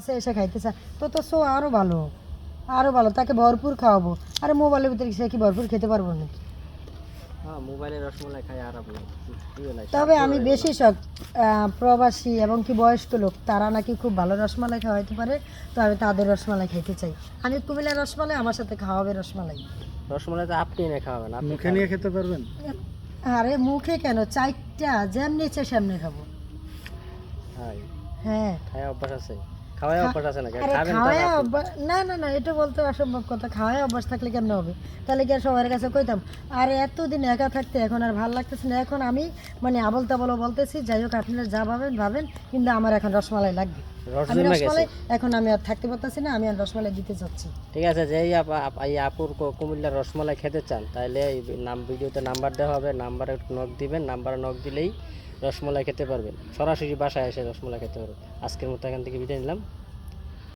কাছে এসে খাইতে চায়। তো তো সো আরও ভালো। আরও ভালো তাকে ভরপুর খাওয়াবো। আরে মোবাইলের ভিতরে সে কি ভরপুর খেতে পারব না হ্যাঁ তবে আমি বেশি শখ প্রবাসী এবং কি বয়স্ক লোক তারা নাকি খুব ভালো রসমালাই খাওয়াইতে পারে তো আমি তাদের রসমালাই খেতে চাই। আমি কুমিল্লার রসমালাই আমার সাথে খাওয়াবে রসমালাই। রসমালাই তো আপনি না খাওয়াবেন আপনি মুখে নিয়ে খেতে পারবেন? আরে মুখে কেন? চারটা যেমনি ইচ্ছে সেমনি খাব। হ্যাঁ হ্যাঁ। অভ্যাস আছে। খাওয়াই অভ্যাস আছে না খাবেন খাওয়ায় না না না এটা বলতে অসম্ভব কথা। খাওয়ায় অভ্যাস থাকলে কেমন হবে? তাহলে কি আর সবার কাছে কইতাম আর এতদিন একা থাকতে এখন আর ভালো লাগতেছে না? এখন আমি মানে আবল তাবল বলতেছি যাই হোক আপনারা যা ভাবেন ভাবেন কিন্তু আমার এখন রসমালাই লাগবে। আমি রসমালাই এখন আমি আর থাকতে পারতেছি না আমি আর রসমালাই দিতে যাচ্ছি। ঠিক আছে যেই এই আপুর কো- কুমিল্লার রসমালাই খেতে চান তাহলে নাম ভিডিওতে নাম্বার দেওয়া হবে নাম্বারে নক দিবেন নাম্বারে নক দিলেই রসমালাই খেতে পারবেন। সরাসরি বাসায় এসে রসমালাই খেতে পারবেন। আজকের মতো এখান থেকে বিদায় নিলাম।